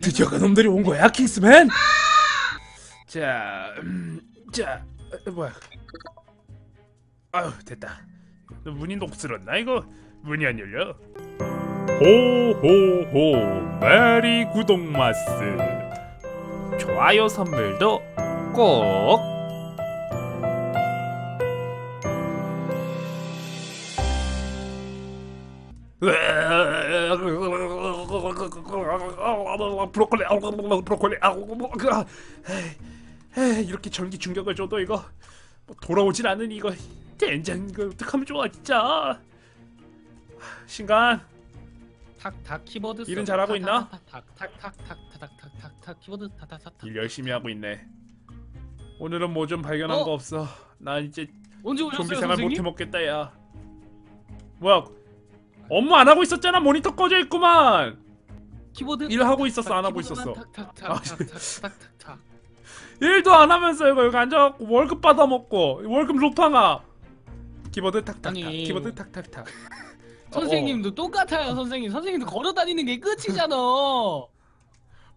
드디어 그놈들이 온 거야, 킹스맨? 자, 음, 자, 어, 뭐야? 아유, 됐다. 문이 녹슬었나 이거? 문이 안 열려. 호호호 메리 구독마스 좋아요 선물도 꼭 브로콜리 브로콜리 에이, 이렇게 전기 충격을 줘도 이거 뭐 돌아오질 않으니 이거 젠장 이거 어떡하면 좋아 진짜 신간 탁탁 키보드 일은 잘하고 있나? 탁탁탁탁탁탁탁탁탁 키보드 타타타타 일 열심히 하고 있네 오늘은 뭐 좀 발견한 어? 거 없어 나 이제 언제 좀비 오셨어요 생활 선생님? 못해 먹겠다 야 뭐야 업무 안 하고 있었잖아 모니터 꺼져 있구만 키보드? 일 하고 있었어 안 아, 하고 있었어. 아, 일도 안 하면서 이거 여기 앉아갖고 월급 받아먹고 월급 루팡아. 키보드 탁탁 키보드 탁탁탁. 선생님도 똑같아요 선생님. 선생님도 걸어다니는 게 끝이잖아.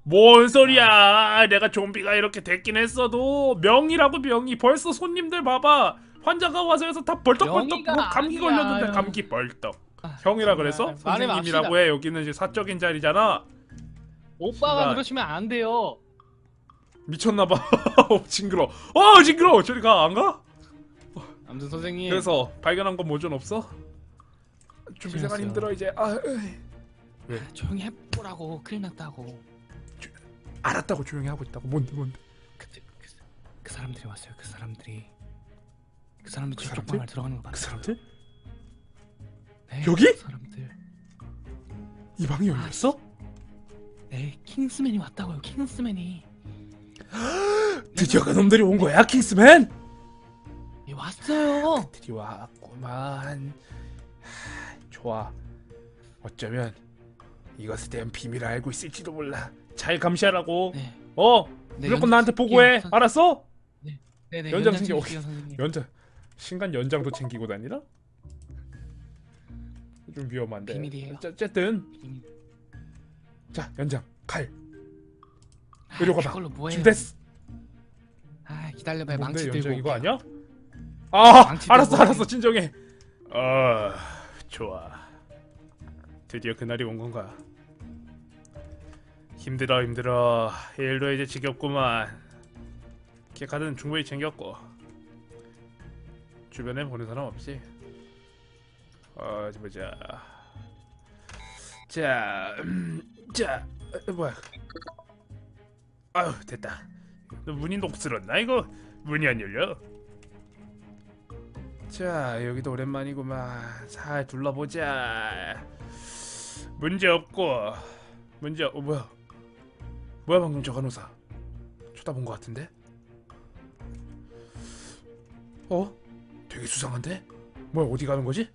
뭔 소리야? 내가 좀비가 이렇게 됐긴 했어도 명이라고 명이. 벌써 손님들 봐봐. 환자가 와서 해서 다 벌떡벌떡 뭐 감기 아니야. 걸렸는데 감기 벌떡. 아, 형이라 정말. 그래서? 선생님이라고 해. 여기는 사적인 자리잖아. 오빠가 순간. 그러시면 안 돼요 미쳤나봐 징그러 어 징그러 저리 가 안 가? 아무튼 선생님 그래서 발견한 건뭐좀 없어? 준비 생활 재밌어요. 힘들어 이제 아 으이. 조용히 해보라고 큰일 났다고 알았다고 조용히 하고 있다고 뭔데 뭔데 그, 그, 그 사람들이 왔어요 그 사람들이 그 사람들 그 저쪽 사람들? 방을 들어가는 거 그 봤어요 사람들? 네, 여기? 그 사람들 이 방이 열렸어? 네 킹스맨이 왔다고요 킹스맨이 드디어 그놈들이 온 거야 킹스맨? 예, 왔어요 드디어 왔구만 하, 좋아 어쩌면 이것에 대한 비밀을 알고 있을지도 몰라 잘 감시하라고 네, 어 네, 무조건 나한테 보고해 선- 알았어? 네네 연장 연장 챙겨. 연장 신간 연장도 챙기고 다니나? 좀 위험한데 비밀이에요. 어쨌든 비밀. 자 연장 칼 아, 이리 와봐. 그걸로 뭐해요 준비됐어 아 기다려봐요. 뭔데 망치 들고 이거. 아니야? 아 알았어 알았어. 진정해. 아 좋아. 드디어 그날이 온 건가? 힘들어 힘들어. 일도 이제 지겹구만. 키카드는 충분히 챙겼고. 주변에 보는 사람 없지? 어 어디 보자. 자, 음, 자. 어, 뭐야? 아유 됐다. 문이 녹슬었나 이거? 문이 안 열려? 자 여기도 오랜만이구만. 잘 둘러보자. 문제 없고. 문제 어 뭐야? 뭐야 방금 저 간호사? 쳐다본 것 같은데? 어? 되게 수상한데? 뭐야 어디 가는 거지?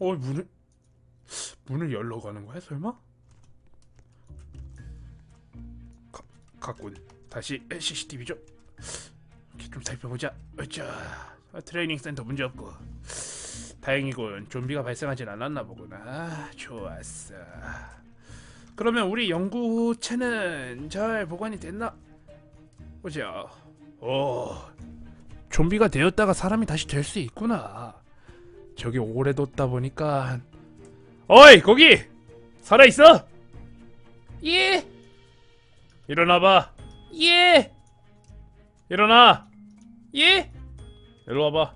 어 문을 문을 열러 가는 거야 설마 가, 갔군 다시 CCTV 좀 이렇게 좀 살펴보자. 아, 트레이닝 센터 문제 없고. 다행이군 좀비가 발생하진 않았나 보구나. 아, 좋았어. 그러면 우리 연구체는 잘 보관이 됐나? 보자. 오 좀비가 되었다가 사람이 다시 될 수 있구나. 저기 오래 뒀다 보니까. 어이 거기! 살아있어? 예 일어나봐. 예. 일어나. 예? 일로 와봐.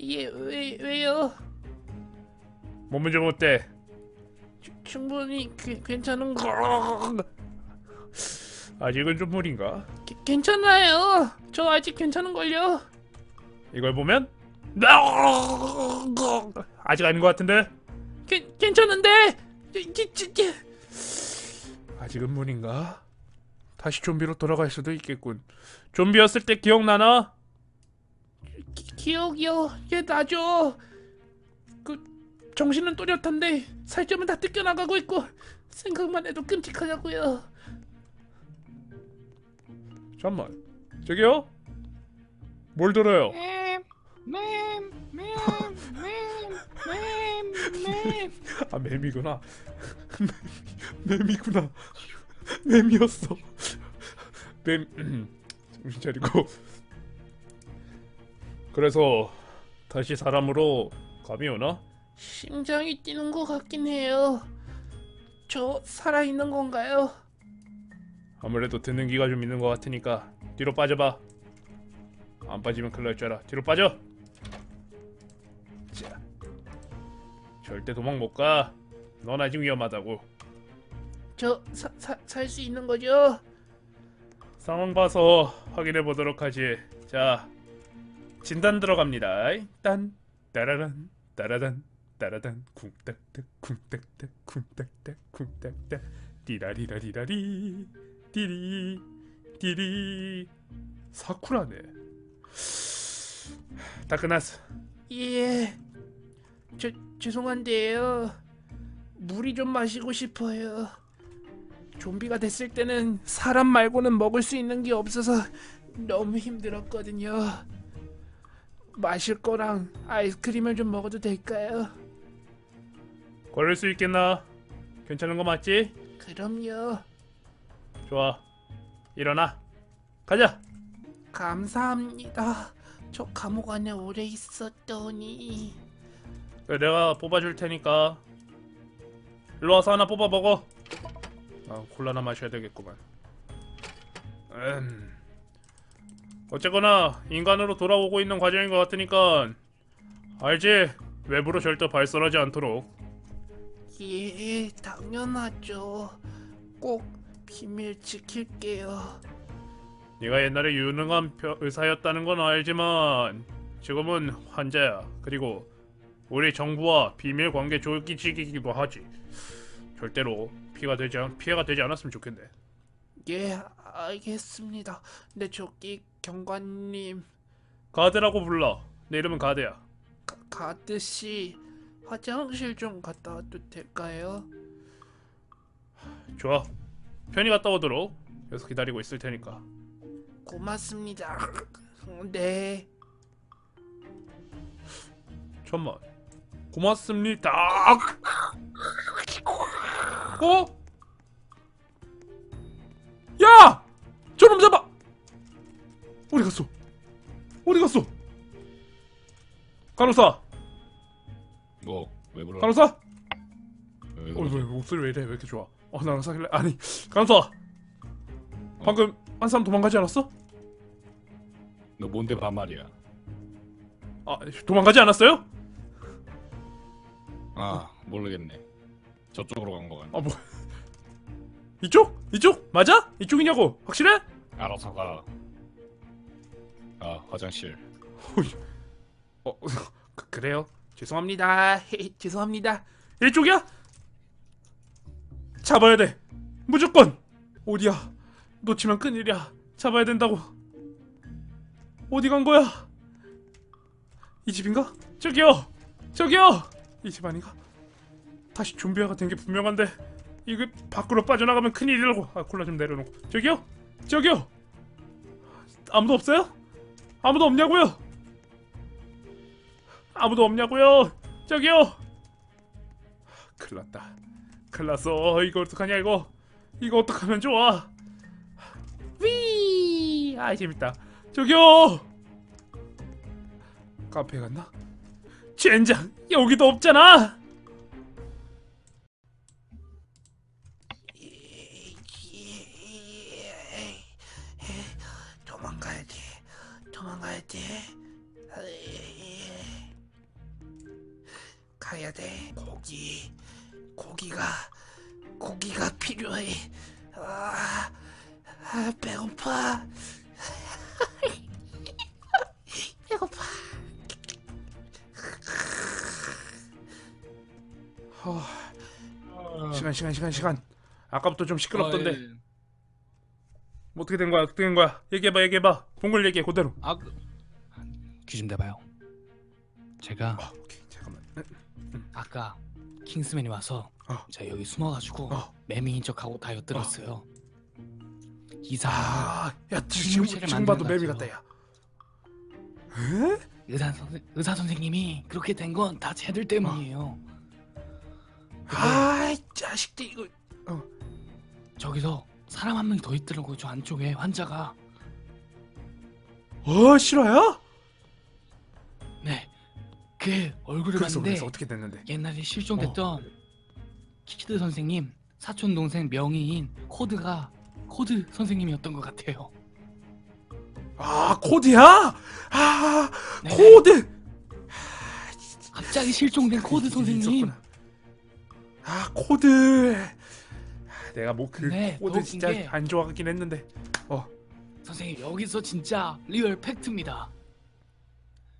예 왜, 왜요? 몸은 좀 어때? 충분히 괜찮은 거. 아직은 좀 무리인가? 괜찮아요. 저 아직 괜찮은걸요. 이걸 보면 아직 아닌 것 같은데? 괜, 괜찮은데? 아직은 무리인가? 다시 좀비로 돌아갈 수도 있겠군 좀비였을 때 기억나나? 기, 기억이요 예 나죠 그 정신은 또렷한데 살점은 다 뜯겨나가고 있고 생각만 해도 끔찍하다고요 잠만 저기요? 뭘 들어요? 맴 맴 맴 맴맴맴 아 맴이구나 뱀이구나. 뱀이었어. 뱀. 정신 차리고. 그래서 다시 사람으로 감이 오나? 심장이 뛰는 것 같긴 해요. 저 살아있는 건가요? 아무래도 듣는 기가 좀 있는 것 같으니까 뒤로 빠져봐. 안 빠지면 큰일 날 줄 알아. 뒤로 빠져. 자, 절대 도망 못 가. 넌 아직 위험하다고. 저 살 수 있는 거죠? 상황 봐서 확인해 보도록 하지. 자, 진단 들어갑니다. 딴 따라란 따라단 따라단 쿵딱딱 쿵딱딱 쿵딱딱 쿵딱딱 띠라리라리라리 띠리 띠리 사쿠라네. 다 끝났어. 예. 저 죄송한데요. 물이 좀 마시고 싶어요. 좀비가 됐을 때는 사람 말고는 먹을 수 있는 게 없어서 너무 힘들었거든요. 마실 거랑 아이스크림을 좀 먹어도 될까요? 걸을 수 있겠나? 괜찮은 거 맞지? 그럼요. 좋아. 일어나. 가자. 감사합니다. 저 감옥 안에 오래 있었더니 그래, 내가 뽑아줄 테니까 일로 와서 하나 뽑아 먹어. 아 콜라나 마셔야 되겠구만. 음. 어쨌거나 인간으로 돌아오고 있는 과정인 것 같으니까 알지? 외부로 절대 발설하지 않도록. 예, 당연하죠. 꼭 비밀 지킬게요. 네가 옛날에 유능한 벼- 의사였다는 건 알지만 지금은 환자야. 그리고 우리 정부와 비밀 관계 조기직이기도 하지. 절대로 피가 되지 않, 피해가 되지 않았으면 좋겠네. 예, 알겠습니다. 네, 저기 경관님, 가드라고 불러. 내 이름은 가드야. 가, 가드 씨 화장실 좀 갔다 와도 될까요? 좋아. 편히 갔다 오도록. 여기서 기다리고 있을 테니까. 고맙습니다. 네. 천만. 고맙습니다. 어? 야! 저놈 잡아! 어디 갔어? 어디 갔어? 간호사! 뭐 왜 불러? 간호사! 왜 어? 왜 목소리 왜 이래? 왜 이렇게 좋아? 어, 나랑 사귈래? 아니, 간호사! 방금 한 사람 도망가지 않았어? 너 뭔데 반말이야? 아, 도망가지 않았어요? 아 모르겠네. 저쪽으로 간 거 같네. 아, 뭐. 이쪽? 이쪽? 맞아? 이쪽이냐고? 확실해? 알아서 가. 아 화장실. 어, 그, 그래요? 죄송합니다. 죄송합니다. 이쪽이야? 잡아야 돼. 무조건. 어디야? 놓치면 큰일이야. 잡아야 된다고. 어디 간 거야? 이 집인가? 저기요. 저기요. 이 집 아닌가? 다시 좀비화가 된 게 분명한데 이거 밖으로 빠져나가면 큰일이라고. 아 콜라 좀 내려놓고. 저기요. 저기요. 아무도 없어요? 아무도 없냐고요? 아무도 없냐고요? 저기요. 큰일 났다. 큰일 났어. 이거 어떡하냐 이거. 이거 어떡하면 좋아. 위! 아 재밌다. 저기요. 카페 갔나? 젠장 여기도 없잖아. 돼. 가야 돼. 고기. 고기가 고기가 필요해. 아, 아 배고파. 배고파. 하, 시간 시간 시간 시간. 아까부터 좀 시끄럽던데. 어, 예. 뭐 어떻게 된 거야? 어떻게 된 거야? 얘기해봐 얘기해봐. 동굴 얘기해 그대로. 아, 그... 귀 좀 대봐요. 제가 아, 오케이 잠깐만. 아까 킹스맨이 와서 어. 제가 여기 숨어가지고 어. 매미인 척하고 다 엿들었어요. 이 사람 아, 야 지금 식물체를 지금 봐도 매미. 같다 야. 에? 의사 선생 의사 선생님이 그렇게 된 건 다 쟤들 때문이에요. 아, 이 자식들 이거. 어, 저기서 사람 한 명이 더 있더라고요. 저 안쪽에 환자가. 어 실화야? 네. 그 얼굴을 그래서 봤는데 그래서 어떻게 됐는데? 옛날에 실종됐던 키드 선생님 사촌 동생 명의인 코드가 코드 선생님이었던 것 같아요. 아 코드야? 아 네. 코드. 갑자기 실종된 코드 선생님. 있었구나. 아 코드. 아, 내가 뭐그 네, 더 코드 웃긴 진짜 게- 안 좋아하긴 했는데. 어. 선생님 여기서 진짜 리얼 팩트입니다.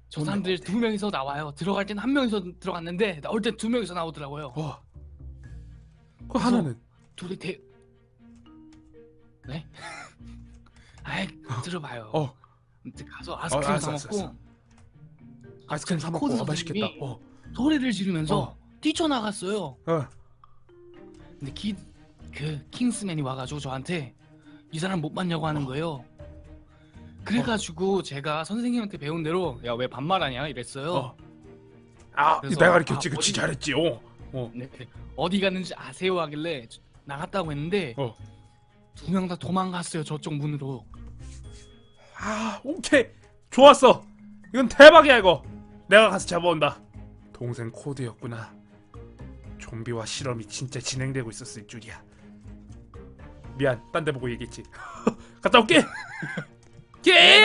저 뭔데, 사람들? 두 명이서 나와요. 들어갈 땐 한 명이서 들어갔는데 나올 땐 두 명이서 나오더라고요. 어. 그 하나는 둘이 대 네? 아이 들어봐요. 어 아무튼 가서 아이스크림 알았어, 사 알았어, 먹고 알았어. 아이스크림 사 먹고 어, 맛있겠다. 선생님이 어. 소리를 지르면서 어. 뛰쳐나갔어요. 어. 근데 키, 그 킹스맨이 와가지고 저한테 이 사람 못 봤냐고 하는 어. 거예요. 그래가지고 제가 선생님한테 배운 대로 야 왜 반말하냐 이랬어요. 어. 아 그래서- 내가 가르쳤지 아, 그치 어디- 잘했지. 어. 어. 네, 어디 갔는지 아세요 하길래 저- 나갔다고 했는데 어. 두 명 다 도망갔어요 저쪽 문으로. 아 오케이 좋았어. 이건 대박이야 이거. 내가 가서 잡아온다. 동생 코드였구나. 좀비와 실험이 진짜 진행되고 있었을 줄이야. 미안, 딴 데 보고 얘기했지. 갔다 올게. 게!